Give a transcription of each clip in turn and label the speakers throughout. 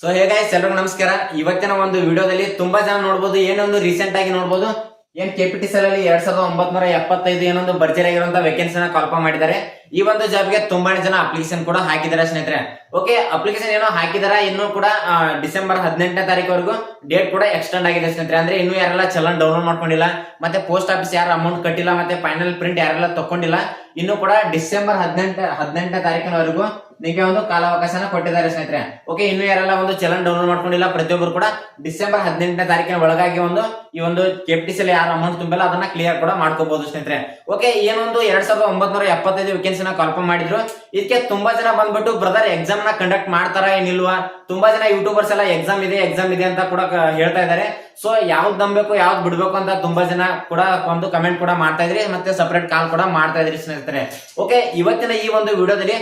Speaker 1: So ಹೇಗಾಯ್ ಎಲ್ರಿಗೂ ನಮಸ್ಕಾರ. ಇವತ್ತಿನ ಒಂದು ವಿಡಿಯೋದಲ್ಲಿ ತುಂಬಾ ಜನ ನೋಡ್ಬೋದು, ಏನೊಂದು ರೀಸೆಂಟ್ ಆಗಿ ನೋಡ್ಬೋದು. ಏನ್ ಕೆಪಿಟಿ ಸೆಲ್ ಅಲ್ಲಿ ಎರಡ್ ಸಾವಿರದ ಒಂಬತ್ನೂರ ಎಪ್ಪತ್ತೈದು ಏನೊಂದು ಭರ್ಜರಿ ಆಗಿರುವಂತ ವೇಕೆನ್ಸಿನ ಕಾಲ್ಫಾರ್ಮ್ ಮಾಡಿದ್ದಾರೆ. ಈ ಒಂದು ಜಾಬ್ಗೆ ತುಂಬಾನೇ ಜನ ಅಪ್ಲಿಕೇಶನ್ ಕೂಡ ಹಾಕಿದ್ದಾರೆ ಸ್ನೇಹಿತರೆ. ಓಕೆ ಅಪ್ಲಿಕೇಶನ್ ಏನೋ ಹಾಕಿದಾರ, ಇನ್ನು ಕೂಡ ಡಿಸೆಂಬರ್ ಹದಿನೆಂಟನೇ ತಾರೀಕುವರೆಗೂ ಡೇಟ್ ಕೂಡ ಎಕ್ಸ್ಟೆಂಡ್ ಆಗಿದೆ ಸ್ನೇಹಿತರೆ. ಅಂದ್ರೆ ಇನ್ನು ಯಾರೆಲ್ಲ ಚಲನ್ ಡೌನ್ಲೋಡ್ ಮಾಡ್ಕೊಂಡಿಲ್ಲ, ಮತ್ತೆ ಪೋಸ್ಟ್ ಆಫೀಸ್ ಯಾರು ಅಮೌಂಟ್ ಕಟ್ಟಿಲ್ಲ, ಮತ್ತೆ ಫೈನಲ್ ಪ್ರಿಂಟ್ ಯಾರೆಲ್ಲ ತಕೊಂಡಿಲ್ಲ, ಇನ್ನು ಕೂಡ ಡಿಸೆಂಬರ್ ಹದಿನೆಂಟ, ಹದಿನೆಂಟನೇ ತಾರೀಕಿನವರೆಗೂ ನಿಮಗೆ ಒಂದು ಕಾಲಾವಕಾಶನ ಕೊಟ್ಟಿದ್ದಾರೆ ಸ್ನೇಹಿತರೆ. ಓಕೆ ಇನ್ನು ಯಾರೆಲ್ಲ ಒಂದು ಚಲನ್ ಡೌನ್ಲೋಡ್ ಮಾಡ್ಕೊಂಡಿಲ್ಲ ಪ್ರತಿಯೊಬ್ಬರು ಕೂಡ ಡಿಸೆಂಬರ್ ಹದಿನೆಂಟನೇ ತಾರೀಕಿನ ಒಳಗಾಗಿ ಒಂದು ಈ ಒಂದು ಕೆಪಿಟಿಸಿಯಲ್ಲಿ ಯಾರು ಅಮೌಂಟ್ ತುಂಬಲ್ಲ, ಅದನ್ನ ಕ್ಲಿಯರ್ ಕೂಡ ಮಾಡ್ಕೋಬಹುದು ಸ್ನೇಹಿತರೆ. ಓಕೆ ಏನೊಂದು ಎರಡ್ ಸಾವಿರದ ಒಂಬತ್ನೂರ ಎಪ್ಪತ್ತೈದು ವೇಕೆನ್ಸಿನ ಕಾಲ್ಫಾರ್ಮ್ ಮಾಡಿದ್ರು. ಇದಕ್ಕೆ ತುಂಬಾ ಜನ ಬಂದ್ಬಿಟ್ಟು ಬ್ರದರ್ ಎಕ್ಸಾಮ್ನ ಕಂಡಕ್ಟ್ ಮಾಡ್ತಾರ ಏನಿಲ್ವಾ? ತುಂಬಾ ಜನ ಯೂಟ್ಯೂಬರ್ಸ್ ಎಲ್ಲ ಎಕ್ಸಾಮ್ ಇದೆ ಎಕ್ಸಾಮ್ ಇದೆ ಅಂತ ಕೂಡ ಹೇಳ್ತಾ ಇದ್ದಾರೆ. ಸೊ ಯಾವ್ದು ನಂಬಬೇಕು ಯಾವ್ದು ಬಿಡ್ಬೇಕು ಅಂತ ತುಂಬಾ ಜನ ಕೂಡ ಒಂದು ಕಮೆಂಟ್ ಕೂಡ ಮಾಡ್ತಾ ಇದ್ರಿ, ಮತ್ತೆ ಸಪರೇಟ್ ಕಾಲ್ ಕೂಡ ಮಾಡ್ತಾ ಇದ್ರಿ ಸ್ನೇಹಿತರೆ. ಓಕೆ ಇವತ್ತಿನ ಈ ಒಂದು ವಿಡಿಯೋದಲ್ಲಿ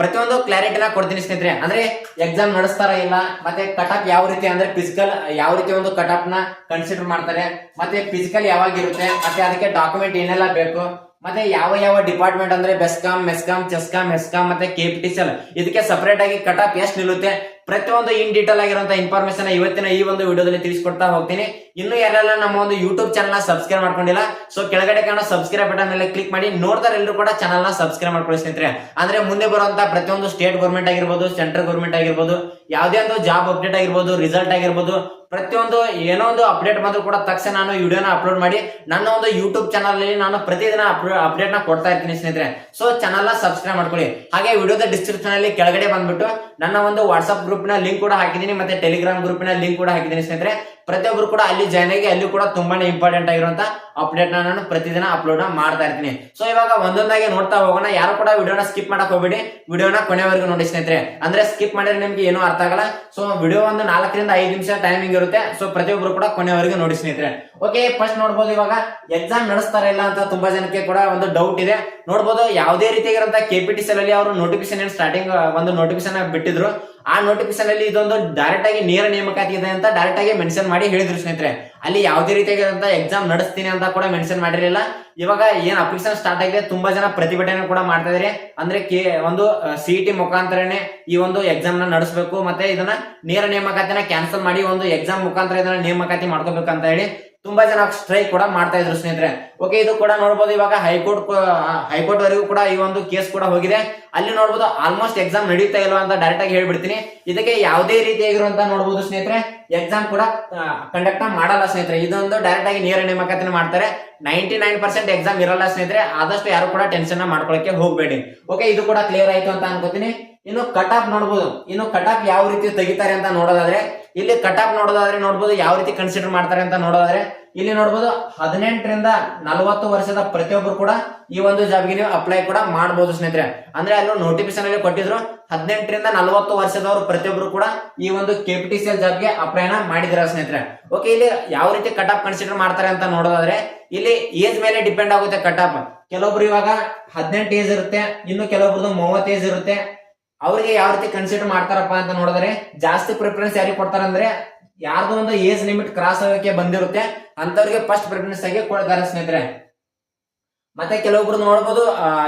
Speaker 1: ಪ್ರತಿಯೊಂದು ಕ್ಲಾರಿಟಿನ ಕೊಡ್ತೀನಿ ಸ್ನೇಹಿತರೆ. ಅಂದ್ರೆ ಎಕ್ಸಾಮ್ ನಡೆಸ್ತಾರ ಇಲ್ಲ, ಮತ್ತೆ ಕಟಪ್ ಯಾವ ರೀತಿ ಅಂದ್ರೆ ಫಿಸಿಕಲ್ ಯಾವ ರೀತಿ ಒಂದು ಕಟಪ್ನ ಕನ್ಸಿಡರ್ ಮಾಡ್ತಾರೆ, ಮತ್ತೆ ಫಿಸಿಕಲ್ ಯಾವಾಗ ಇರುತ್ತೆ, ಮತ್ತೆ ಅದಕ್ಕೆ ಡಾಕ್ಯುಮೆಂಟ್ ಏನೆಲ್ಲ ಬೇಕು, ಮತ್ತೆ ಯಾವ ಯಾವ ಡಿಪಾರ್ಟ್ಮೆಂಟ್ ಅಂದ್ರೆ ಬೆಸ್ಕಾಂ ಮೆಸ್ಕಾಂ ಚೆಸ್ಕಾಂ ಹೆಸ್ಕಾಂ ಮತ್ತೆ ಕೆಪಿಟಿಸಿಎಲ್ ಇದಕ್ಕೆ ಸಪರೇಟ್ ಆಗಿ ಕಟಪ್ ಎಷ್ಟು ನಿಲ್ಲುತ್ತೆ ಪ್ರತಿಯೊಂದು ಇನ್ ಡೀಟೇಲ್ ಆಗಿರುವಂತ ಇನ್ಫಾರ್ಮೇಶನ್ ಇವತ್ತಿನ ಈ ಒಂದು ವಿಡಿಯೋದಲ್ಲಿ ತಿಳಿಸ್ಕೊಡ್ತಾ ಹೋಗ್ತೀನಿ. ಇನ್ನು ಯಾರೆಲ್ಲ ನಮ್ಮ ಒಂದು ಯೂಟ್ಯೂಬ್ ಚಾನಲ್ ಸಬ್ಸ್ಕ್ರೈಬ್ ಮಾಡ್ಕೊಂಡಿಲ್ಲ ಸೊ ಕೆಳಗಡೆ ಕಾಣೋ ಸಬ್ಸ್ಕ್ರೈಬ್ ಬಟನ್ ಮೇಲೆ ಕ್ಲಿಕ್ ಮಾಡಿ ನೋಡ್ತಾರೆ ಎಲ್ಲರೂ ಕೂಡ ಚಾನಲ್ನ ಸಬ್ಸ್ಕ್ರೈಬ್ ಮಾಡ್ಕೊಳ್ಳಿ ಸ್ನೇಹಿತರೆ. ಅಂದ್ರೆ ಮುಂದೆ ಬರುವಂತ ಪ್ರತಿಯೊಂದು ಸ್ಟೇಟ್ ಗೌರ್ಮೆಂಟ್ ಆಗಿರ್ಬೋದು ಸೆಂಟ್ರಲ್ ಗೌರ್ಮೆಂಟ್ ಆಗಿರ್ಬೋದು, ಯಾವುದೇ ಒಂದು ಜಾಬ್ ಅಪ್ಡೇಟ್ ಆಗಿರ್ಬೋದು ರಿಸಲ್ಟ್ ಆಗಿರ್ಬೋದು, ಪ್ರತಿಯೊಂದು ಏನೋ ಒಂದು ಅಪ್ಡೇಟ್ ಬಂದ್ರು ಕೂಡ ತಕ್ಷಣ ನಾನು ವಿಡಿಯೋನ ಅಪ್ಲೋಡ್ ಮಾಡಿ, ನನ್ನ ಒಂದು ಯೂಟ್ಯೂಬ್ ಚಾನಲ್ ಅಲ್ಲಿ ನಾನು ಪ್ರತಿದಿನ ಅಪ್ಡೇಟ್ನ ಕೊಡ್ತಾ ಇರ್ತೀನಿ ಸ್ನೇಹಿತರೆ. ಸೊ ಚಾನಲ್ನ ಸಬ್ಸ್ಕ್ರೈಬ್ ಮಾಡ್ಕೊಳ್ಳಿ. ಹಾಗೆ ವಿಡಿಯೋದ ಡಿಸ್ಕ್ರಿಪ್ಷನ್ ಅಲ್ಲಿ ಕೆಳಗಡೆ ಬಂದ್ಬಿಟ್ಟು ನನ್ನ ಒಂದು ವಾಟ್ಸ್ಆಪ್ ಗ್ರೂಪ್ ನ ಲಿಂಕ್ ಕೂಡ ಹಾಕಿದ್ದೀನಿ, ಮತ್ತೆ ಟೆಲಿಗ್ರಾಮ್ ಗ್ರೂಪ್ ಲಿಂಕ್ ಕೂಡ ಹಾಕಿದ್ದೀನಿ ಸ್ನೇಹಿತರೆ. ಪ್ರತಿಯೊಬ್ಬರು ಕೂಡ ಅಲ್ಲಿ ಜಾಯ್ನ್ ಆಗಿ ಅಲ್ಲಿ ಕೂಡ ತುಂಬಾನೇ ಇಂಪಾರ್ಟೆಂಟ್ ಆಗಿರುವಂತ ಅಪ್ಡೇಟ್ ನಾನು ಪ್ರತಿದಿನ ಅಪ್ಲೋಡ್ ಮಾಡ್ತಾ ಇರ್ತೀನಿ. ಸೊ ಇವಾಗ ಒಂದೊಂದಾಗಿ ನೋಡ್ತಾ ಹೋಗೋಣ. ಯಾರು ಕೂಡ ವಿಡಿಯೋನ ಸ್ಕಿಪ್ ಮಾಡಕ್ ಹೋಗ್ಬೇಡಿ. ವಿಡಿಯೋನ ಕೊನೆವರೆಗೂ ನೋಡಿ ಸ್ನೇಹಿತರೆ. ಅಂದ್ರೆ ಸ್ಕಿಪ್ ಮಾಡಿದ್ರೆ ನಿಮ್ಗೆ ಏನೂ ಅರ್ಥ ಆಗಲ್ಲ. ಸೊ ವಿಡಿಯೋ ಒಂದು ನಾಲ್ಕರಿಂದ ಐದು ನಿಮಿಷ ಟೈಮಿಂಗ್ ಇರುತ್ತೆ. ಸೊ ಪ್ರತಿಯೊಬ್ಬರು ಕೂಡ ಕೊನೆವರೆಗೂ ನೋಡಿ ಸ್ನೇಹಿತರೆ. ಓಕೆ ಫಸ್ಟ್ ನೋಡ್ಬೋದು ಇವಾಗ ಎಕ್ಸಾಮ್ ನಡೆಸ್ತಾರ ಇಲ್ಲ ಅಂತ ತುಂಬಾ ಜನಕ್ಕೆ ಕೂಡ ಒಂದು ಡೌಟ್ ಇದೆ. ನೋಡ್ಬೋದು, ಯಾವುದೇ ರೀತಿಯಾಗಿರುವಂತಹ ಕೆಪಿಟಿಸಿ ಅಲ್ಲಿ ಅವರು ನೋಟಿಫಿಕೇಶನ್ ಸ್ಟಾರ್ಟಿಂಗ್ ಒಂದು ನೋಟಿಫಿಕೇಶನ್ ಬಿಟ್ಟಿದ್ರು. ಆ ನೋಟಿಫಿಕೇಶನ್ ಅಲ್ಲಿ ಇದೊಂದು ಡೈರೆಕ್ಟ್ ಆಗಿ ನೇರ ನೇಮಕಾತಿ ಇದೆ ಅಂತ ಡೈರೆಕ್ಟ್ ಆಗಿ ಮೆನ್ಷನ್ ಮಾಡಿ ಹೇಳಿದ್ರು ಸ್ನೇಹಿತರೆ. ಅಲ್ಲಿ ಯಾವುದೇ ರೀತಿಯಾಗಿರುವಂತ ಎಕ್ಸಾಮ್ ನಡೆಸ್ತೀನಿ ಅಂತ ಕೂಡ ಮೆನ್ಷನ್ ಮಾಡಿರಲಿಲ್ಲ. ಇವಾಗ ಏನ್ ಅಪ್ಲಿಕೇಶನ್ ಸ್ಟಾರ್ಟ್ ಆಗಿದೆ ತುಂಬಾ ಜನ ಪ್ರತಿಭಟನೆ ಕೂಡ ಮಾಡ್ತಾ ಇದಾರೆ. ಅಂದ್ರೆ ಕೆ ಒಂದು ಸಿಇಟಿ ಮುಖಾಂತರನೇ ಈ ಒಂದು ಎಕ್ಸಾಮ್ನ ನಡೆಸಬೇಕು. ಮತ್ತೆ ಇದನ್ನ ನೇರ ನೇಮಕಾತಿನ ಕ್ಯಾನ್ಸಲ್ ಮಾಡಿ ಒಂದು ಎಕ್ಸಾಮ್ ಮುಖಾಂತರ ಇದನ್ನ ನೇಮಕಾತಿ ಮಾಡ್ಕೋಬೇಕು ಅಂತ ಹೇಳಿ ತುಂಬಾ ಜನ ಸ್ಟ್ರೈಕ್ ಕೂಡ ಮಾಡ್ತಾ ಇದ್ರು ಸ್ನೇಹಿತರೆ. ಓಕೆ ಇದು ಕೂಡ ನೋಡ್ಬೋದು ಇವಾಗ ಹೈಕೋರ್ಟ್ ಹೈಕೋರ್ಟ್ ವರೆಗೂ ಕೂಡ ಈ ಒಂದು ಕೇಸ್ ಕೂಡ ಹೋಗಿದೆ. ಅಲ್ಲಿ ನೋಡ್ಬೋದು ಆಲ್ಮೋಸ್ಟ್ ಎಕ್ಸಾಮ್ ನಡೀತಾ ಇಲ್ವಾ ಅಂತ ಡೈರೆಕ್ಟ್ ಆಗಿ ಹೇಳ್ಬಿಡ್ತೀನಿ. ಇದಕ್ಕೆ ಯಾವುದೇ ರೀತಿಯಾಗಿರುವಂತ ನೋಡ್ಬೋದು ಸ್ನೇಹಿತರೆ. ಎಕ್ಸಾಮ್ ಕೂಡ ಕಂಡಕ್ಟ್ ಮಾಡಲ್ಲ ಸ್ನೇಹಿತರೆ. ಇದೊಂದು ಡೈರೆಕ್ಟ್ ಆಗಿ ನೇರ ನೇಮಕಾತಿನ ಮಾಡ್ತಾರೆ. ನೈಂಟಿ ನೈನ್ ಪರ್ಸೆಂಟ್ ಎಕ್ಸಾಮ್ ಇರಲ್ಲ ಸ್ನೇಹಿತರೆ. ಆದಷ್ಟು ಯಾರು ಕೂಡ ಟೆನ್ಷನ್ ಮಾಡ್ಕೊಳಕ್ಕೆ ಹೋಗ್ಬೇಡಿ. ಓಕೆ ಇದು ಕೂಡ ಕ್ಲಿಯರ್ ಆಯ್ತು ಅಂತ ಅನ್ಕೋತೀನಿ. ಇನ್ನು ಕಟ್ ಆಫ್ ನೋಡ್ಬೋದು. ಇನ್ನು ಕಟ್ ಆಫ್ ಯಾವ ರೀತಿ ತೆಗಿತಾರೆ ಅಂತ ನೋಡೋದಾದ್ರೆ ಇಲ್ಲಿ ಕಟ್ ಆಫ್ ನೋಡೋದಾದ್ರೆ ನೋಡ್ಬೋದು ಯಾವ ರೀತಿ ಕನ್ಸಿಡರ್ ಮಾಡ್ತಾರೆ ಅಂತ ನೋಡೋದಾದ್ರೆ ಇಲ್ಲಿ ನೋಡ್ಬೋದು ಹದಿನೆಂಟರಿಂದ ನಲವತ್ತು ವರ್ಷದ ಪ್ರತಿಯೊಬ್ಬರು ಕೂಡ ಈ ಒಂದು ಜಾಬ್ಗೆ ನೀವು ಅಪ್ಲೈ ಕೂಡ ಮಾಡಬಹುದು ಸ್ನೇಹಿತರೆ. ಅಂದ್ರೆ ಅಲ್ಲಿ ನೋಟಿಫಿಕೇಶನ್ ಅಲ್ಲಿ ಕೊಟ್ಟಿದ್ರು, ಹದಿನೆಂಟರಿಂದ ನಲವತ್ತು ವರ್ಷದವರು ಪ್ರತಿಯೊಬ್ಬರು ಕೂಡ ಈ ಒಂದು ಕೆಪಿಟಿಸಿಎಲ್ ಜಾಬ್ಗೆ ಅಪ್ಲೈನ ಮಾಡಿದ್ರ ಸ್ನೇಹಿತರೆ. ಓಕೆ ಇಲ್ಲಿ ಯಾವ ರೀತಿ ಕಟ್ ಆಫ್ ಕನ್ಸಿಡರ್ ಮಾಡ್ತಾರೆ ಅಂತ ನೋಡೋದಾದ್ರೆ, ಇಲ್ಲಿ ಏಜ್ ಮೇಲೆ ಡಿಪೆಂಡ್ ಆಗುತ್ತೆ ಕಟ್ ಆಫ್ ಕೆಲವೊಬ್ರು ಇವಾಗ ಹದಿನೆಂಟು ಏಜ್ ಇರುತ್ತೆ, ಇನ್ನು ಕೆಲವೊಬ್ರದ್ದು ಮೂವತ್ತು ಏಜ್ ಇರುತ್ತೆ. ಅವ್ರಿಗೆ ಯಾವ ರೀತಿ ಕನ್ಸಿಡರ್ ಮಾಡ್ತಾರಪ್ಪ ಅಂತ ನೋಡಿದ್ರೆ, ಜಾಸ್ತಿ ಪ್ರಿಫರೆನ್ಸ್ ಯಾರಿಗೆ ಕೊಡ್ತಾರಂದ್ರೆ, ಯಾರ್ದು ಒಂದು ಏಜ್ ಲಿಮಿಟ್ ಕ್ರಾಸ್ ಆಗೋಕೆ ಬಂದಿರುತ್ತೆ ಅಂತವ್ರಿಗೆ ಫಸ್ಟ್ ಪ್ರಿಫರೆನ್ಸ್ ಆಗಿ ಕೊಡ್ತಾರೆ ಸ್ನೇಹಿತರೆ. ಮತ್ತೆ ಕೆಲವೊಬ್ರು ನೋಡ್ಬೋದು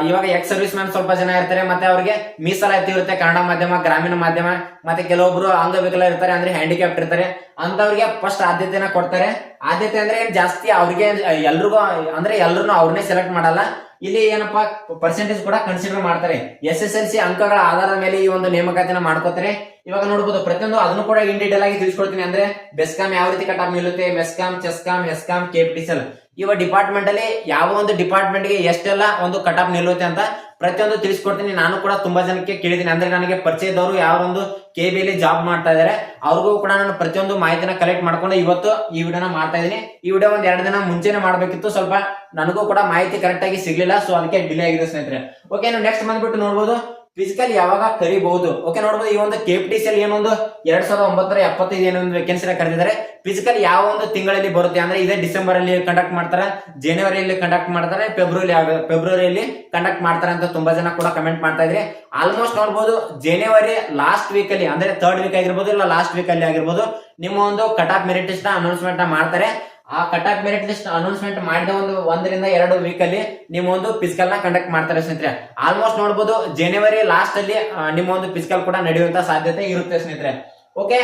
Speaker 1: ಇವಾಗ ಎಕ್ಸ್ ಸರ್ವಿಸ್ ಮ್ಯಾನ್ ಸ್ವಲ್ಪ ಜನ ಇರ್ತಾರೆ, ಮತ್ತೆ ಅವ್ರಿಗೆ ಮೀಸಲಾತಿ ಇರುತ್ತೆ, ಕನ್ನಡ ಮಾಧ್ಯಮ, ಗ್ರಾಮೀಣ ಮಾಧ್ಯಮ, ಮತ್ತೆ ಕೆಲವೊಬ್ರು ಅಂಗವಿಕಲ ಇರ್ತಾರೆ, ಅಂದ್ರೆ ಹ್ಯಾಂಡಿಕ್ಯಾಪ್ ಇರ್ತಾರೆ ಅಂತವ್ರಿಗೆ ಫಸ್ಟ್ ಆದ್ಯತೆನ ಕೊಡ್ತಾರೆ. ಆದ್ಯತೆ ಅಂದ್ರೆ ಜಾಸ್ತಿ ಅವ್ರಿಗೆ, ಎಲ್ರಿಗೂ, ಅಂದ್ರೆ ಎಲ್ರು ಅವ್ರನ್ನೇ ಸೆಲೆಕ್ಟ್ ಮಾಡಲ್ಲ. ಇಲ್ಲಿ ಏನಪ್ಪಾ ಪರ್ಸೆಂಟೇಜ್ ಕೂಡ ಕನ್ಸಿಡರ್ ಮಾಡ್ತಾರೆ. ಎಸ್ ಎಸ್ ಎಲ್ ಸಿ ಅಂಕಗಳ ಆಧಾರದ ಮೇಲೆ ಈ ಒಂದು ನೇಮಕಾತಿನ ಮಾಡ್ಕೋತಾರೆ. ಇವಾಗ ನೋಡ್ಬೋದು, ಪ್ರತಿಯೊಂದು ಅದನ್ನು ಕೂಡ ಇನ್ ಡೀಟೇಲ್ ಆಗಿ ತಿಳಿಸ್ಕೊಡ್ತೀನಿ ಅಂದ್ರೆ ಬೆಸ್ಕಾಮ್ ಯಾವ ರೀತಿ ಕಟ್ ಆಫ್ ನಿಲ್ಲುತ್ತೆ ಮೆಸ್ಕಾಮ್ ಚೆಸ್ಕಾಮ್ ಎಸ್ಕಾಮ್ ಕೆಪಿಟಿಸಲ್ ಇವ ಡಿಪಾರ್ಟ್ಮೆಂಟ್ ಅಲ್ಲಿ ಯಾವ ಒಂದು ಡಿಪಾರ್ಟ್ಮೆಂಟ್ಗೆ ಎಷ್ಟೆಲ್ಲ ಒಂದು ಕಟ್ ಆಫ್ ನಿಲ್ಲುತ್ತೆ ಅಂತ ಪ್ರತಿಯೊಂದು ತಿಳಿಸ್ಕೊಡ್ತೀನಿ. ನಾನು ಕೂಡ ತುಂಬಾ ಜನಕ್ಕೆ ಕೇಳಿದ್ದೀನಿ. ಅಂದ್ರೆ ನನಗೆ ಪರಿಚಯದವರು ಯಾವ ಒಂದು ಕೆ ಬಿ ಅಲ್ಲಿ ಜಾಬ್ ಮಾಡ್ತಾ ಇದಾರೆ. ಅವ್ರಿಗೂ ಕೂಡ ನಾನು ಪ್ರತಿಯೊಂದು ಮಾಹಿತಿನ ಕಲೆಕ್ಟ್ ಮಾಡ್ಕೊಂಡು ಇವತ್ತು ಈ ವಿಡಿಯೋನ ಮಾಡ್ತಾ ಇದ್ದೀನಿ. ಈ ವಿಡಿಯೋ ಒಂದ್ ಎರಡು ದಿನ ಮುಂಚೆನೆ ಮಾಡ್ಬೇಕಿತ್ತು. ಸ್ವಲ್ಪ ನನಗೂ ಕೂಡ ಮಾಹಿತಿ ಕರೆಕ್ಟ್ ಆಗಿ ಸಿಗ್ಲಿಲ್ಲ. ಸೊ ಅದಕ್ಕೆ ಡಿಲೇ ಆಗಿದೆ ಸ್ನೇಹಿತರೆ. ಓಕೆ ನೆಕ್ಸ್ಟ್ ಬಂದ್ಬಿಟ್ಟು ನೋಡ್ಬೋದು. ಫಿಸಿಕಲ್ ಯಾವಾಗ ಕರಿಬಹುದು? ಓಕೆ ನೋಡಬಹುದು ಈ ಒಂದು ಕೆಪಿಟಿಸಿಎಲ್ ಏನೊಂದು ಎರಡ್ ಸಾವಿರದ ಒಂಬತ್ತರ ಎಪ್ಪತ್ತೈದು ಏನೊಂದು ವೇಕೆನ್ಸಿನ ಕರೆದಿದ್ದಾರೆ. ಫಿಸಿಕಲ್ ಯಾವ ಒಂದು ತಿಂಗಳಲ್ಲಿ ಬರುತ್ತೆ ಅಂದ್ರೆ ಇದೇ ಡಿಸೆಂಬರ್ ಅಲ್ಲಿ ಕಂಡಕ್ಟ್ ಮಾಡ್ತಾರೆ ಜನವರಿಯಲ್ಲಿ ಕಂಡಕ್ಟ್ ಮಾಡ್ತಾರೆ ಫೆಬ್ರವರಿ ಫೆಬ್ರವರಿಯಲ್ಲಿ ಕಂಡಕ್ಟ್ ಮಾಡ್ತಾರೆ ಅಂತ ತುಂಬಾ ಜನ ಕೂಡ ಕಮೆಂಟ್ ಮಾಡ್ತಾ ಇದ್ರಿ. ಆಲ್ಮೋಸ್ಟ್ ನೋಡಬಹುದು ಜನವರಿ ಲಾಸ್ಟ್ ವೀಕ್ ಅಲ್ಲಿ, ಅಂದ್ರೆ ಥರ್ಡ್ ವೀಕ್ ಆಗಿರ್ಬೋದು ಇಲ್ಲ ಲಾಸ್ಟ್ ವೀಕ್ ಅಲ್ಲಿ ಆಗಿರ್ಬೋದು, ನಿಮ್ಮ ಒಂದು cut off merit list announcement ಮಾಡ್ತಾರೆ. ಆ cut off merit list announcement ಮಾಡಿದ ಒಂದು ಒಂದರಿಂದ ಎರಡು ವೀಕ್ ಅಲ್ಲಿ ನಿಮ್ಮ ಒಂದು ಫಿಸಿಕಲ್ನ ಕಂಡಕ್ಟ್ ಮಾಡ್ತಾರೆ ಸ್ನೇಹಿತರೆ. ಆಲ್ಮೋಸ್ಟ್ ನೋಡಬಹುದು ಜನವರಿ ಲಾಸ್ಟ್ ಅಲ್ಲಿ ನಿಮ್ಮ ಒಂದು ಫಿಸಿಕಲ್ ಕೂಡ ನಡೆಯುವಂತ ಸಾಧ್ಯತೆ ಇರುತ್ತೆ ಸ್ನೇಹಿತರೆ. ಓಕೆ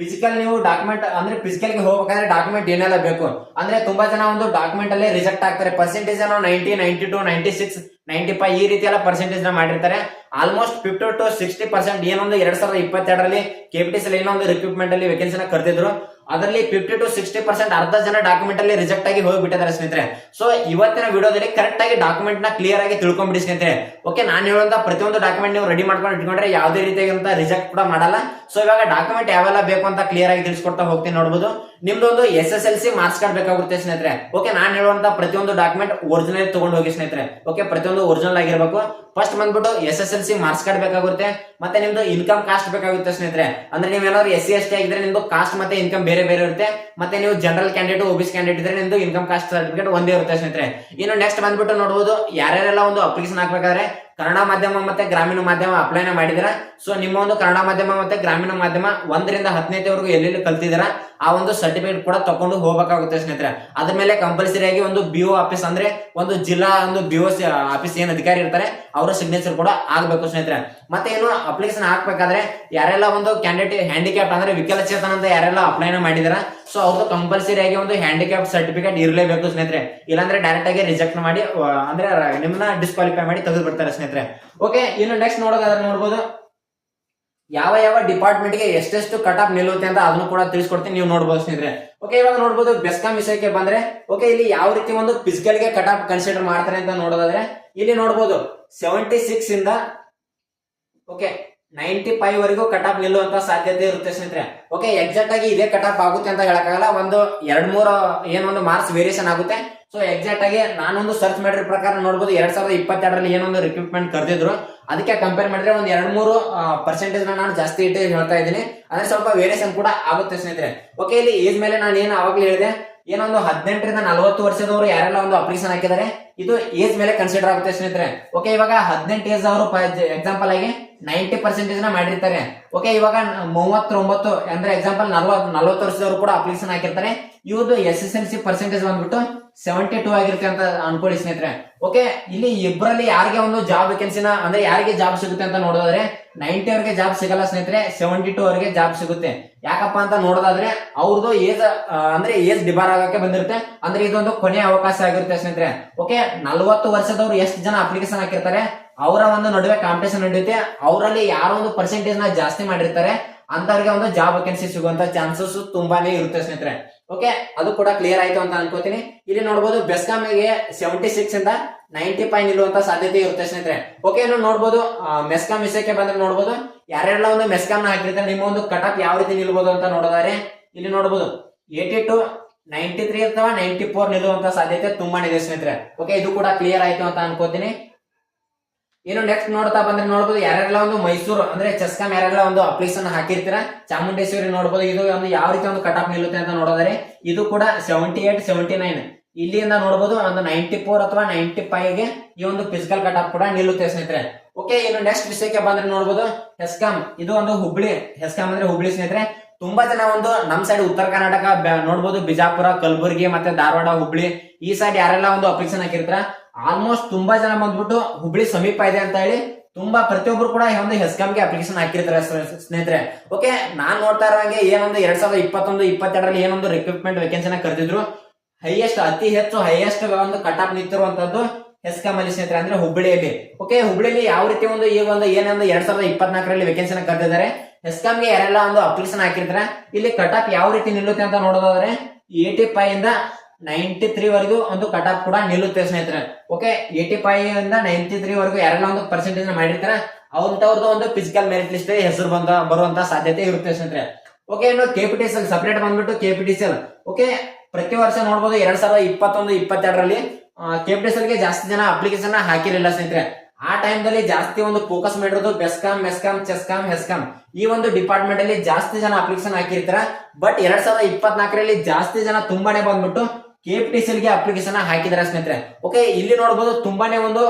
Speaker 1: ಫಿಸಿಕಲ್ ನೀವು ಡಾಕ್ಯುಮೆಂಟ್ ಅಂದ್ರೆ ಫಿಸಿಕಲ್ಗೆ ಹೋಗ್ಬೇಕಾದ್ರೆ ಡಾಕ್ಯುಮೆಂಟ್ ಏನೆಲ್ಲ ಬೇಕು? ಅಂದ್ರೆ ತುಂಬಾ ಜನ ಒಂದು ಡಾಕ್ಯುಮೆಂಟ್ ಅಲ್ಲಿ ರಿಜೆಕ್ಟ್ ಆಗ್ತಾರೆ. ಪರ್ಸೆಂಟೇಜ್ ಅನ್ನು ninety ninety two ninety six ninety five ಈ ರೀತಿ ಎಲ್ಲ ಪರ್ಸೆಂಟೇಜ್ನ ಮಾಡಿರ್ತಾರೆ. Almost fifty to sixty percent ಏನೊಂದು ಎರಡ್ ಸಾವಿರದ ಇಪ್ಪತ್ತೆರಡರಲ್ಲಿ ಕೆಪಿಟಿಸಿ ಏನೊಂದು ರಿಕ್ರೂಟ್ಮೆಂಟ್ ಅಲ್ಲಿ ವೇಕೆನ್ಸಿನ ಕರೆದಿದ್ರು. ಅದರಲ್ಲಿ ಫಿಫ್ಟಿ ಟು ಸಿಕ್ಸ್ಟಿ ಪರ್ಸೆಂಟ್ ಅರ್ಧ ಜನ ಡಾಕ್ಯುಮೆಂಟ್ ಅಲ್ಲಿ ರಿಜೆಕ್ಟ್ ಆಗಿ ಹೋಗ್ಬಿಟ್ಟಿದ್ದಾರೆ ಸ್ನೇಹಿತರೆ. ಸೊ ಇವತ್ತಿನ ವಿಡಿಯೋದಲ್ಲಿ ಕರೆಕ್ಟ್ ಆಗಿ ಡಾಕ್ಯುಮೆಂಟ್ನ ಕ್ಲಿಯರ್ ಆಗಿ ತಿಳ್ಕೊಂಡ್ಬಿಡಿ ಸ್ನೇಹಿತರೆ. ಓಕೆ ನಾನು ಹೇಳುವಂತ ಪ್ರತಿಯೊಂದು ಡಾಕ್ಯುಮೆಂಟ್ ನೀವು ರೆಡಿ ಮಾಡ್ಕೊಂಡು ಇಟ್ಕೊಂಡ್ರೆ ಯಾವುದೇ ರೀತಿಯಾಗಿಂತ ರಿಜೆಕ್ಟ್ ಕೂಡ ಮಾಡಲ್ಲ. ಸೊ ಇವಾಗ ಡಾಕ್ಯುಮೆಂಟ್ ಯಾವೆಲ್ಲ ಬೇಕು ಅಂತ ಕ್ಲಿಯರ್ ಆಗಿ ತಿಳಿಸ್ಕೊಡ್ತಾ ಹೋಗ್ತೀನಿ ನೋಡಬಹುದು ನಿಮ್ದು ಒಂದು S S L C marks card ಬೇಕಾಗುತ್ತೆ ಸ್ನೇಹಿತರೆ. ಓಕೆ ನಾನು ಹೇಳುವಂತ ಪ್ರತಿಯೊಂದು ಡಾಕ್ಯುಮೆಂಟ್ ಒರಿಜಿನಲ್ ತಗೊಂಡು ಹೋಗಿ ಸ್ನೇಹಿತರೆ. ಓಕೆ ಪ್ರತಿಯೊಂದು ಒರಿಜಿನಲ್ ಆಗಿರ್ಬೇಕು. ಫಸ್ಟ್ ಬಂದ್ಬಿಟ್ಟು S S L C marks card ಬೇಕಾಗುತ್ತೆ. ಮತ್ತೆ ನಿಮ್ದು ಇನ್ಕಮ್ ಕಾಸ್ಟ್ ಬೇಕಾಗುತ್ತೆ ಸ್ನೇಹಿತರೆ. ಅಂದ್ರೆ ನೀವು ಏನಾದ್ರು ಎಸ್ ಸಿ ಎಸ್ ಟಿ ಆಗಿದ್ರೆ ನಿಮ್ದು ಕಾಸ್ಟ್ ಮತ್ತೆ ಇನ್ಕಮ್ ಬೇರೆ ಬೇರೆ ಬೇರೆ ಇರುತ್ತೆ. ಮತ್ತೆ ನೀವು ಜನರಲ್ ಕ್ಯಾಂಡಿಡೇಟ್ ಒಬಿಸಿ ಕ್ಯಾಂಡಿಡೇಟ್ ಇದ್ರೆ ನಿಮ್ದು ಇನ್ಕಮ್ ಕಾಸ್ಟ್ ಸರ್ಟಿಫಿಕೇಟ್ ಒಂದೇ ಇರುತ್ತೆ ಸ್ನೇಹಿತರೆ. ಇನ್ನು ನೆಕ್ಸ್ಟ್ ಬಂದ್ಬಿಟ್ಟು ನೋಡಬಹುದು ಯಾರ್ಯಾರೆಲ್ಲ ಒಂದು ಅಪ್ಲಿಕೇಶನ್ ಹಾಕ್ಬೇಕಾದ್ರೆ ಕನ್ನಡ ಮಾಧ್ಯಮ ಮತ್ತೆ ಗ್ರಾಮೀಣ ಮಾಧ್ಯಮ ಅಪ್ಲೈನ ಮಾಡಿದಿರ. ಸೊ ನಿಮ್ಮ ಒಂದು ಕನ್ನಡ ಮಾಧ್ಯಮ ಮತ್ತೆ ಗ್ರಾಮೀಣ ಮಾಧ್ಯಮ ಒಂದರಿಂದ ಹತ್ತನೇವರೆಗೂ ಎಲ್ಲೆಲ್ಲಿ ಕಲ್ತಿದಾರ, ಆ ಒಂದು ಸರ್ಟಿಫಿಕೇಟ್ ಕೂಡ ತಗೊಂಡು ಹೋಗಬೇಕಾಗುತ್ತೆ ಸ್ನೇಹಿತರೆ. ಅದ್ರ ಮೇಲೆ ಕಂಪಲ್ಸರಿ ಆಗಿ ಒಂದು ಬಿ ಆಫೀಸ್ ಅಂದ್ರೆ ಒಂದು ಜಿಲ್ಲಾ ಒಂದು ಬಿ ಆಫೀಸ್ ಏನ್ ಅಧಿಕಾರಿ ಇರ್ತಾರೆ, ಅವರ ಸಿಗ್ನೇಚರ್ ಕೂಡ ಆಗ್ಬೇಕು ಸ್ನೇಹಿತರೆ. ಮತ್ತೆ ಏನು ಅಪ್ಲಿಕೇಶನ್ ಹಾಕ್ಬೇಕಾದ್ರೆ ಯಾರೆಲ್ಲ ಒಂದು ಕ್ಯಾಂಡಿಡೇಟ್ ಹ್ಯಾಂಡಿಕ್ಯಾಪ್ ಅಂದ್ರೆ ವಿಕಲಚೇತನ ಅಂತ ಯಾರೆಲ್ಲ ಅಪ್ಲೈನ ಮಾಡಿದಾರ ಸೊ ಅವ್ರದ್ದು ಕಂಪಲ್ಸರಿ ಆಗಿ ಒಂದು ಹ್ಯಾಂಡಿಕ್ಯಾಪ್ ಸರ್ಟಿಫಿಕೇಟ್ ಇರಲೇಬೇಕು ಸ್ನೇಹಿತರೆ. ಇಲ್ಲಾಂದ್ರೆ ಡೈರೆಕ್ಟ್ ಆಗಿ ರಿಜೆಕ್ಟ್ ಮಾಡಿ ಅಂದ್ರೆ ನಿಮ್ಮನ್ನ ಡಿಸ್ಕ್ವಾಲಿಫೈ ಮಾಡಿ ತೆಗೆದು ಬಿಡ್ತಾರೆ ಸ್ನೇಹಿತರೆ. ಓಕೆ ಇನ್ನು ನೆಕ್ಸ್ಟ್ ನೋಡೋದಾದ್ರೆ ನೋಡ್ಬೋದು. ಯಾವ ಯಾವ ಡಿಪಾರ್ಟ್ಮೆಂಟ್ಗೆ ಎಷ್ಟೆಷ್ಟು ಕಟ್ ಆಫ್ ನಿಲ್ಲುತ್ತೆ ಅಂತ ಅದನ್ನು ಕೂಡ ತಿಳಿಸ್ಕೊಡ್ತೀನಿ, ನೀವು ನೋಡ್ಬೋದು ಸ್ನೇಹಿತರೆ. ಓಕೆ ಇವಾಗ ನೋಡ್ಬೋದು ಬೆಸ್ಕಾಂ ವಿಷಯಕ್ಕೆ ಬಂದ್ರೆ ಓಕೆ ಇಲ್ಲಿ ಯಾವ ರೀತಿ ಒಂದು ಫಿಸಿಕಲ್ಗೆ ಕಟ್ ಆಫ್ ಕನ್ಸಿಡರ್ ಮಾಡ್ತಾರೆ ಅಂತ ನೋಡೋದಾದ್ರೆ, ಇಲ್ಲಿ ನೋಡ್ಬೋದು ಸೆವೆಂಟಿ ಸಿಕ್ಸ್ ಇಂದ ಓಕೆ ನೈಂಟಿ ಫೈವ್ ವರೆಗೂ ಕಟ್ ಆಫ್ ನಿಲ್ಲುವಂತ ಸಾಧ್ಯತೆ ಇರುತ್ತೆ ಸ್ನೇಹಿತರೆ. ಓಕೆ ಎಕ್ಸಾಕ್ಟ್ ಆಗಿ ಇದೇ ಕಟ್ ಆಫ್ ಆಗುತ್ತೆ ಅಂತ ಹೇಳಕ್ಕಾಗಲ್ಲ. ಒಂದು ಎರಡ್ ಮೂರು ಏನೊಂದು ಮಾರ್ಕ್ಸ್ ವೇರಿಯೇಷನ್ ಆಗುತ್ತೆ. ಸೊ ಎಕ್ಸಾಕ್ಟ್ ಆಗಿ ನಾನೊಂದು ಸರ್ಚ್ ಮಾಡಿರೋ ಪ್ರಕಾರ ನೋಡ್ಬೋದು, ಎರಡ್ ಸಾವಿರದ ಇಪ್ಪತ್ತೆರಡರಲ್ಲಿ ಏನೊಂದು ರಿಕ್ರೂಟ್ಮೆಂಟ್ ಕರೆದಿದ್ರು. ಅದಕ್ಕೆ ಕಂಪೇರ್ ಮಾಡಿದ್ರೆ ಒಂದು ಎರಡ್ ಮೂರು ಪರ್ಸೆಂಟೇಜ್ ನಾನು ಜಾಸ್ತಿ ಇಟ್ಟು ಹೇಳ್ತಾ ಇದ್ದೀನಿ. ಅಂದ್ರೆ ಸ್ವಲ್ಪ ವೇರಿಯೇಷನ್ ಕೂಡ ಆಗುತ್ತೆ ಸ್ನೇಹಿತರೆ. ಓಕೆ ಇಲ್ಲಿ ಏಜ್ ಮೇಲೆ ನಾನು ಏನು ಆವಾಗಲೇ ಹೇಳಿದೆ? ಏನೊಂದು ಹದಿನೆಂಟರಿಂದ ನಲವತ್ತು ವರ್ಷದವರು ಯಾರೆಲ್ಲ ಒಂದು ಅಪ್ಲಿಕೇಶನ್ ಹಾಕಿದ್ದಾರೆ? ಇದು ಏಜ್ ಮೇಲೆ ಕನ್ಸಿಡರ್ ಆಗುತ್ತೆ ಸ್ನೇಹಿತರೆ. ಓಕೆ ಇವಾಗ ಹದಿನೆಂಟು ಏಜ್ ಅವರು ಎಕ್ಸಾಂಪಲ್ ಆಗಿ ನೈಂಟಿ ಪರ್ಸೆಂಟೇಜ್ನ ಮಾಡಿರ್ತಾರೆ. ಓಕೆ ಇವಾಗ ಮೂವತ್ತೊಂಬತ್ತು ಅಂದ್ರೆ ಎಕ್ಸಾಂಪಲ್ ನಲ್ವತ್ ನಲ್ವತ್ತು ವರ್ಷದವರು ಕೂಡ ಅಪ್ಲಿಕೇಶನ್ ಹಾಕಿರ್ತಾರೆ. ಇವ್ರದ್ದು S S L C percentage ಬಂದ್ಬಿಟ್ಟು ಸೆವೆಂಟಿ ಟೂ ಆಗಿರುತ್ತೆ ಅಂತ ಅನ್ಕೊಳ್ಳಿ ಸ್ನೇಹಿತರೆ. ಓಕೆ ಇಲ್ಲಿ ಇಬ್ಬರಲ್ಲಿ ಯಾರಿಗೆ ಒಂದು ಜಾಬ್ ವೇಕೆನ್ಸಿನ ಅಂದ್ರೆ ಯಾರಿಗೆ ಜಾಬ್ ಸಿಗುತ್ತೆ ಅಂತ ನೋಡೋದಾದ್ರೆ ನೈಂಟಿ ಅವರಿಗೆ ಜಾಬ್ ಸಿಗಲ್ಲ ಸ್ನೇಹಿತರೆ ಸೆವೆಂಟಿ ಟೂ ಅವರಿಗೆ ಜಾಬ್ ಸಿಗುತ್ತೆ. ಯಾಕಪ್ಪ ಅಂತ ನೋಡೋದಾದ್ರೆ ಅವ್ರದ್ದು ಏಜ್ ಅಂದ್ರೆ ಏಜ್ ಡಿಬಾರ್ ಆಗಕ್ಕೆ ಬಂದಿರುತ್ತೆ. ಅಂದ್ರೆ ಇದೊಂದು ಕೊನೆಯ ಅವಕಾಶ ಆಗಿರುತ್ತೆ ಸ್ನೇಹಿತರೆ. ಓಕೆ ನಲ್ವತ್ತು ವರ್ಷದವ್ರು ಎಷ್ಟು ಜನ ಅಪ್ಲಿಕೇಶನ್ ಹಾಕಿರ್ತಾರೆ? ಅವರ ಒಂದು ನಡುವೆ ಕಾಂಪಿಟೇಷನ್ ನಡೆಯುತ್ತೆ. ಅವರಲ್ಲಿ ಯಾರೋ ಒಂದು ಪರ್ಸೆಂಟೇಜ್ನ ಜಾಸ್ತಿ ಮಾಡಿರ್ತಾರೆ. ಅಂತವ್ರಿಗೆ ಒಂದು ಜಾಬ್ ವೇಕೆನ್ಸಿ ಸಿಗುವಂತ ಚಾನ್ಸಸ್ ತುಂಬಾನೇ ಇರುತ್ತೆ ಸ್ನೇಹಿತರೆ. ಓಕೆ ಅದು ಕೂಡ ಕ್ಲಿಯರ್ ಆಯ್ತು ಅಂತ ಅನ್ಕೋತೀನಿ. ಇಲ್ಲಿ ನೋಡಬಹುದು ಬೆಸ್ಕಾಮ್ಗೆ ಸೆವೆಂಟಿ ಸಿಕ್ಸ್ ಇಂದ ನೈಂಟಿ ಫೈವ್ ಇರುವಂತ ಸಾಧ್ಯತೆ ಇರುತ್ತೆ ಸ್ನೇಹಿತರೆ. ಓಕೆ ನೋಡಬಹುದು ಮೆಸ್ಕಾಂ ವಿಷಯಕ್ಕೆ ಬಂದ್ರೆ ನೋಡಬಹುದು ಯಾರೆಲ್ಲ ಒಂದು ಮೆಸ್ಕಾಂ ನ ಹಾಕಿರ್ತಾರೆ, ನಿಮ್ಮ ಒಂದು ಕಟಪ್ ಯಾವ ರೀತಿ ನಿಲ್ಬಹುದು ಅಂತ ನೋಡೋದಾರೆ. ಇಲ್ಲಿ ನೋಡಬಹುದು ಏಟಿ ಟು ನೈಂಟಿ ತ್ರೀ ಅಥವಾ ನೈಂಟಿ ಫೋರ್ ನಿಲ್ಲುವಂತ ಸಾಧ್ಯತೆ ತುಂಬಾನೇ ಇದೆ ಸ್ನೇಹಿತರೆ. ಓಕೆ ಇದು ಕೂಡ ಕ್ಲಿಯರ್ ಆಯ್ತು ಅಂತ ಅನ್ಕೋತೀನಿ. ಇನ್ನು ನೆಕ್ಸ್ಟ್ ನೋಡ್ತಾ ಬಂದ್ರೆ ನೋಡಬಹುದು ಯಾರೆಲ್ಲ ಒಂದು ಮೈಸೂರು, ಅಂದ್ರೆ ಚೆಸ್ಕಾಮ್ ಯಾರೆಲ್ಲ ಒಂದು ಅಪ್ಲಿಕೇಶನ್ ಹಾಕಿರ್ತೀರಾ, ಚಾಮುಂಡೇಶ್ವರಿ ನೋಡಬಹುದು ಇದು ಒಂದು ಯಾವ ರೀತಿ ಒಂದು ಕಟ್ ಆಫ್ ನಿಲ್ಲುತ್ತೆ ಅಂತ ನೋಡೋದಾರೆ ಇದು ಕೂಡ ಸೆವೆಂಟಿ ಏಟ್ ಸೆವೆಂಟಿ ನೈನ್ ಇಲ್ಲಿಂದ ನೋಡಬಹುದು ಒಂದು ನೈಂಟಿ ಫೋರ್ ಅಥವಾ ನೈಂಟಿ ಫೈವ್ಗೆ ಈ ಒಂದು ಫಿಸಿಕಲ್ ಕಟ್ ಆಫ್ ಕೂಡ ನಿಲ್ಲುತ್ತೆ ಸ್ನೇಹಿತರೆ. ಓಕೆ ಇನ್ನು ನೆಕ್ಸ್ಟ್ ವಿಷಯಕ್ಕೆ ಬಂದ್ರೆ ನೋಡಬಹುದು ಹೆಸ್ಕಾಮ್ ಇದು ಒಂದು ಹುಬ್ಳಿ ಹೆಸ್ಕಾಮ್ ಅಂದ್ರೆ ಹುಬ್ಳಿ ಸ್ನೇಹಿತರೆ. ತುಂಬಾ ಜನ ಒಂದು ನಮ್ ಸೈಡ್ ಉತ್ತರ ಕರ್ನಾಟಕ ನೋಡ್ಬೋದು ಬಿಜಾಪುರ, ಕಲಬುರಗಿ ಮತ್ತೆ ಧಾರವಾಡ, ಹುಬ್ಳಿ. ಈ ಸೈಡ್ ಯಾರೆಲ್ಲ ಒಂದು ಅಪ್ಲಿಕೇಶನ್ ಹಾಕಿರ್ತಾರ? ಆಲ್ಮೋಸ್ಟ್ ತುಂಬಾ ಜನ ಬಂದ್ಬಿಟ್ಟು ಹುಬ್ಳಿ ಸಮೀಪ ಇದೆ ಅಂತ ಹೇಳಿ ತುಂಬಾ ಪ್ರತಿಯೊಬ್ರು ಕೂಡ ಒಂದು ಹೆಸ್ಕಾಮ್ಗೆ ಅಪ್ಲಿಕೇಶನ್ ಹಾಕಿರ್ತಾರೆ ಸ್ನೇ- ಸ್ನೇಹಿತರೆ. ಓಕೆ ನಾನ್ ನೋಡ್ತಾ ಇರೋಂಗೆ ಏನೊಂದು ಎರಡ್ ಸಾವಿರದ ಇಪ್ಪತ್ತೊಂದು, ಇಪ್ಪತ್ತೆರಡರಲ್ಲಿ ಏನೊಂದು ರಿಕ್ರೂಟ್ಮೆಂಟ್ ವೇಕೆನ್ಸಿನ ಕರೆದಿದ್ರು. ಹೈಯೆಸ್ಟ್ ಅತಿ ಹೆಚ್ಚು ಹೈಯೆಸ್ಟ್ ಒಂದು ಕಟ್ ಆಫ್ ನಿಂತಿರುವಂತದ್ದು ಹೆಸ್ಕಾಮ್ ಅಲ್ಲಿ ಸ್ನೇಹಿತರೆ, ಅಂದ್ರೆ ಹುಬ್ಬಳ್ಳಿಯಲ್ಲಿ ಓಕೆ ಹುಬ್ಬಳ್ಳಿಯಲ್ಲಿ ಯಾವ ರೀತಿ ಒಂದು ಈ ಒಂದು ಏನೊಂದು ಎರಡ್ ಸಾವಿರದ ಇಪ್ಪತ್ನಾಲ್ಕರಲ್ಲಿ ವೇಕೆನ್ಸಿನ ಕರೆದಿದ್ದಾರೆ? ಹೆಸ್ಕಾಮ್ಗೆ ಯಾರೆಲ್ಲ ಒಂದು ಅಪ್ಲಿಕೇಶನ್ ಹಾಕಿರ್ತಾರೆ, ಇಲ್ಲಿ ಕಟ್ ಆಫ್ ಯಾವ ರೀತಿ ನಿಲ್ಲುತ್ತೆ ಅಂತ ನೋಡೋದಾದ್ರೆ ಏಟಿ ಫೈವ್ ಇಂದ ನೈಂಟಿ ತ್ರೀ ವರೆಗೂ ಒಂದು ಕಟ್ ಆಫ್ ಕೂಡ ನಿಲ್ಲುತ್ತೆ ಸ್ನೇಹಿತರೆ. ಓಕೆ ಏಟಿ ಫೈವ್ ಇಂದ ನೈಂಟಿ ತ್ರೀ ವರೆಗೂ ಯಾರೆಲ್ಲ ಒಂದು ಪರ್ಸೆಂಟೇಜ್ ಮಾಡಿರ್ತಾರೆ ಅವ್ರದ್ದು ಒಂದು ಫಿಸಿಕಲ್ ಮೆರಿಟ್ ಲಿಸ್ಟ್ ಹೆಸರು ಬಂದ, ಬರುವಂತ ಸಾಧ್ಯತೆ ಇರುತ್ತೆ ಸ್ನೇಹಿತರೆ. ಓಕೆ ಇನ್ನು ಕೆಪಿಟಿಸಿಎಲ್ ಸಪರೇಟ್ ಬಂದ್ಬಿಟ್ಟು ಕೆಪಿಟಿಸಿಎಲ್ ಓಕೆ ಪ್ರತಿ ವರ್ಷ ನೋಡಬಹುದು ಎರಡ್ ಸಾವಿರದ ಇಪ್ಪತ್ತೊಂದು, ಇಪ್ಪತ್ತೆರಡರಲ್ಲಿ ಕೆಪಿಟಿಸಿಎಲ್ಗೆ ಜಾಸ್ತಿ ಜನ ಅಪ್ಲಿಕೇಶನ್ ಹಾಕಿರಲಿಲ್ಲ ಸ್ನೇಹಿತರೆ. ಆ ಟೈಮ್ದಲ್ಲಿ ಜಾಸ್ತಿ ಒಂದು ಫೋಕಸ್ ಮಾಡಿರೋದು ಬೆಸ್ಕಾಂ ಮೆಸ್ಕಾಂ ಚೆಸ್ಕಾಂ ಹೆಸ್ಕಾಂ ಈ ಒಂದು ಡಿಪಾರ್ಟ್ಮೆಂಟ್ ಅಲ್ಲಿ ಜಾಸ್ತಿ ಜನ ಅಪ್ಲಿಕೇಶನ್ ಹಾಕಿರ್ತಾರ. ಬಟ್ ಎರಡ್ ಸಾವಿರದ ಇಪ್ಪತ್ನಾಲ್ಕರಲ್ಲಿ ಜಾಸ್ತಿ ಜನ ತುಂಬಾನೇ ಬಂದ್ಬಿಟ್ಟು ಕೆಪಿಟಿಸಿಎಲ್ಗೆ ಅಪ್ಲಿಕೇಶನ್ ಹಾಕಿದಾರೆ ಸ್ನೇಹಿತರೆ. ಓಕೆ ಇಲ್ಲಿ ನೋಡಬಹುದು ತುಂಬಾನೇ ಒಂದು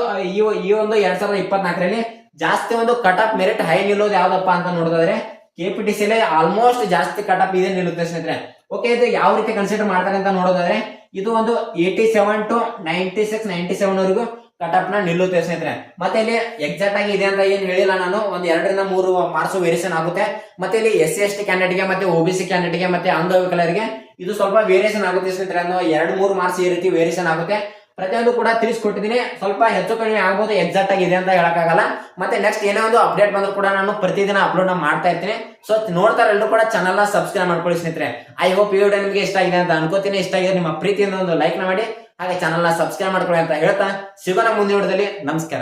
Speaker 1: ಈ ಒಂದು ಎರಡ್ ಸಾವಿರದ ಇಪ್ಪತ್ನಾಲ್ಕರಲ್ಲಿ ಜಾಸ್ತಿ ಒಂದು ಕಟ್ ಆಫ್ ಮೆರಿಟ್ ಹೈ ನಿಲ್ಲೋದು ಯಾವ್ದಪ್ಪ ಅಂತ ನೋಡಿದ್ರೆ ಕೆಪಿಟಿಸಿಎಲ್ ಆಲ್ಮೋಸ್ಟ್ ಜಾಸ್ತಿ ಕಟ್ ಆಫ್ ಇದೆ ನಿಲ್ಲುತ್ತೆ ಸ್ನೇಹಿತರೆ. ಓಕೆ ಇದು ಯಾವ ರೀತಿ ಕನ್ಸಿಡರ್ ಮಾಡ್ತಾರೆ ಅಂತ ನೋಡೋದಾದ್ರೆ ಇದು ಒಂದು eighty seven to ninety six ninety seven ವರೆಗೂ ಕಟಪ್ನ ನಿಲ್ಲುತ್ತೆ ಸ್ನೇಹಿತರೆ. ಮತ್ತೆ ಇಲ್ಲಿ ಎಕ್ಸಾಕ್ಟ್ ಆಗಿ ಇದೆ ಅಂತ ಏನ್ ಹೇಳಿಲ್ಲ ನಾನು, ಒಂದ್ ಎರಡರಿಂದ ಮೂರು ಮಾರ್ಕ್ಸ್ ವೇರಿಯೇಷನ್ ಆಗುತ್ತೆ. ಮತ್ತೆ ಇಲ್ಲಿ ಎಸ್ ಸಿ ಎಸ್ ಟಿ ಕ್ಯಾಂಡಿಡೇಟ್ಗೆ ಮತ್ತೆ ಒಬಿಸಿ ಕ್ಯಾಂಡಿಡೇಟ್ಗೆ ಮತ್ತೆ ಅಂಧವಿಕಲರಿಗೆ ಇದು ಸ್ವಲ್ಪ ವೇರಿಯೇಷನ್ ಆಗುತ್ತೆ ಸ್ನೇಹಿತರೆ. ಎರಡು ಮೂರು ಮಾರ್ಕ್ಸ್ ಈ ರೀತಿ ವೇರಿಯೇಷನ್ ಆಗುತ್ತೆ. ಪ್ರತಿಯೊಂದು ಕೂಡ ತಿಳಿಸ್ಕೊಟ್ಟಿದ್ದೀನಿ. ಸ್ವಲ್ಪ ಹೆಚ್ಚು ಕಡಿಮೆ ಆಗ್ಬೋದು ಎಕ್ಸಾಕ್ಟ್ ಆಗಿ ಇದೆ ಅಂತ ಹೇಳಕ್ಕಾಗಲ್ಲ. ಮತ್ತೆ ನೆಕ್ಸ್ಟ್ ಏನೋ ಒಂದು ಅಪ್ಡೇಟ್ ಬಂದ್ರು ಕೂಡ ನಾನು ಪ್ರತಿದಿನ ಅಪ್ಲೋಡ್ ಮಾಡ್ತಾ ಇರ್ತೀನಿ. ಸೊ ನೋಡ್ತಾರೆ ಎಲ್ಲರೂ ಕೂಡ ಚಾನಲ್ನ ಸಬ್ಸ್ಕ್ರೈಬ್ ಮಾಡ್ಕೊಳ್ಳಿ ಸ್ನೇಹಿತರೆ. ಐ ಹೋಪ್ ಈ ವಿಡಿಯೋ ನಿಮಗೆ ಇಷ್ಟ ಆಗಿದೆ ಅಂತ ಅನ್ಕೋತೀನಿ. ಇಷ್ಟ ಆಗಿದೆ ನಿಮ್ಮ ಪ್ರೀತಿಯಿಂದ ಒಂದು ಲೈಕ್ ಮಾಡಿ. ಹಾಗೆ ಚಾನಲ್ನ ಸಬ್ಸ್ಕ್ರೈಬ್ ಮಾಡ್ಕೊಳ್ಳಿ ಅಂತ ಹೇಳ್ತಾ ಸಿಗೋಣ ಮುಂದಿನ ನಮಸ್ಕಾರ.